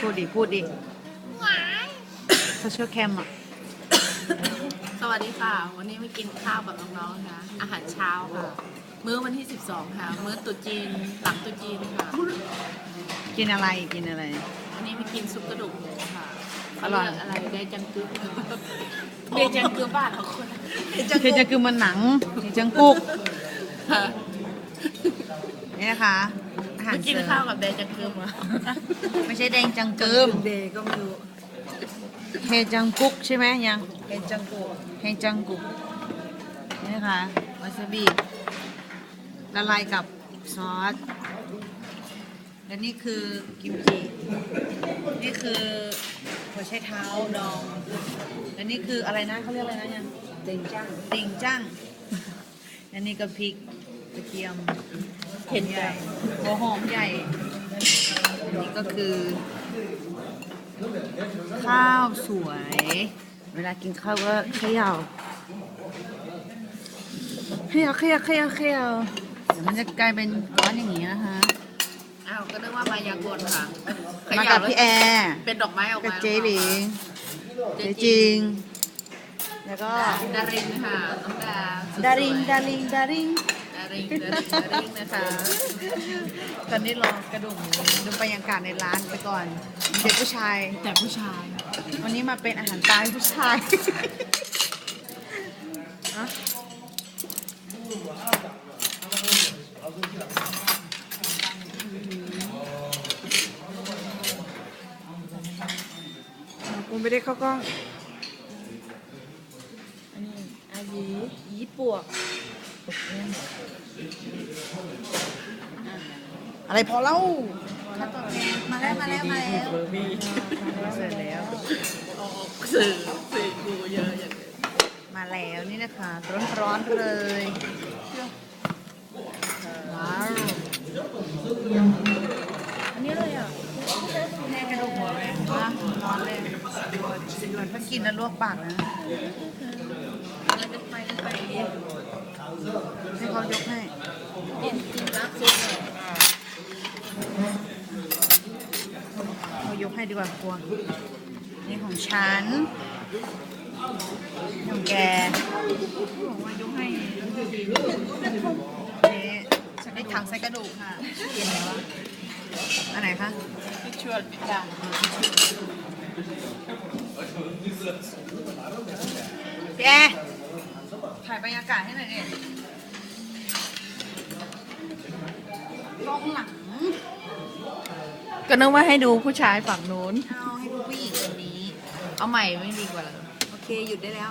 พูดดิพูดดิโซเชียลแคมอะ สวัสดีค่ะ วันนี้มากินข้าวกับน้องๆค่ะ อาหารเช้าค่ะ มื้อวันที่ 12 ค่ะ มื้อตรุษจีนหลังตรุษจีนค่ะ กินอะไรกินอะไร วันนี้มากินซุปกระดูกหมูค่ะอร่อย เขาเกอะไรได้จังกึกเดจังกึกบ้านของคนเทจังคือมันหนังเทจังกุกค่ะ นี่นะคะอา หารมากินเสริมข้าวกับเดจังกึกมาไม่ใช่แดงจังเกิมเดย์ก็ไม่รู้เฮจังกุกใช่ไหมยังเป็นจังโกะเฮจังกุกนี่นะคะวาซาบิละลายกับซอสและนี่คือกิมจิ นี่คือหัวไชเท้าดอง และนี่คืออะไรนะเขาเรียกอะไรนะยังเต็งจ้างติ่งจ้างและนี่ก็พริกกระเทียม เห็นใหใจญ่หัวหอมใหญ่ อันนี้ก็คือ ข้าวสวย เวลากินข้าวก็เขย่าเขย่าเขย่าเขย่าเขย่าเดี๋ยวมันจะกลายเป็นก้อนอย่างนี้นะคะอ้าวก็นึกว่ามายากลค่ะมากับพี่แอร์เป็นดอกไม้ออกกับมาเจหลิงเจเจจจริริงงแล้วก็ ดารินค่ะน้องดาสุดาสวยริงดาริงดาริงดาริง ดาริงดาริงนะคะ ตอนนี้รอกระดูกหมูดูบรรยากาศในร้านไปก่อน เด็กผู้ชาย แต่ผู้ชาย วันนี้มาเป็นอาหารตายผู้ชายอะกูไม่ได้เข้ากล้อง อันนี้อายียีปวก อะไรพอเล่ามาแล้วมาแล้วมาแล้วเบอร์บี้เสร็จแล้วออกสื่อสื่อกูเยอะอย่างมาแล้วนี่นะคะร้อนๆเลยว้าวอันนี้อะไรอะแน่กระดูกหัวเลยว่าร้อนเลย ถ้ากินแล้วลวกปากนะไปไปให้เขายกให้กินกินน้ำซุปเลยเขายกให้ดีกว่ากลัวนี่ของฉันของแกบอกว่ายกให้นี่ฉันได้ถังใส่กระดูกค่ะกินแล้วอะอันไหนคะที่ชวนพี่ดัง แอร์ถ่ายบรรยากาศให้หน่อยดิกล้องหลัง ก็นึกว่าให้ดูผู้ชายฝั่งนู้น เอาให้ดูผู้หญิงคนนี้ เอาใหม่ไม่ดีกว่าเหรอ โอเค หยุดได้แล้ว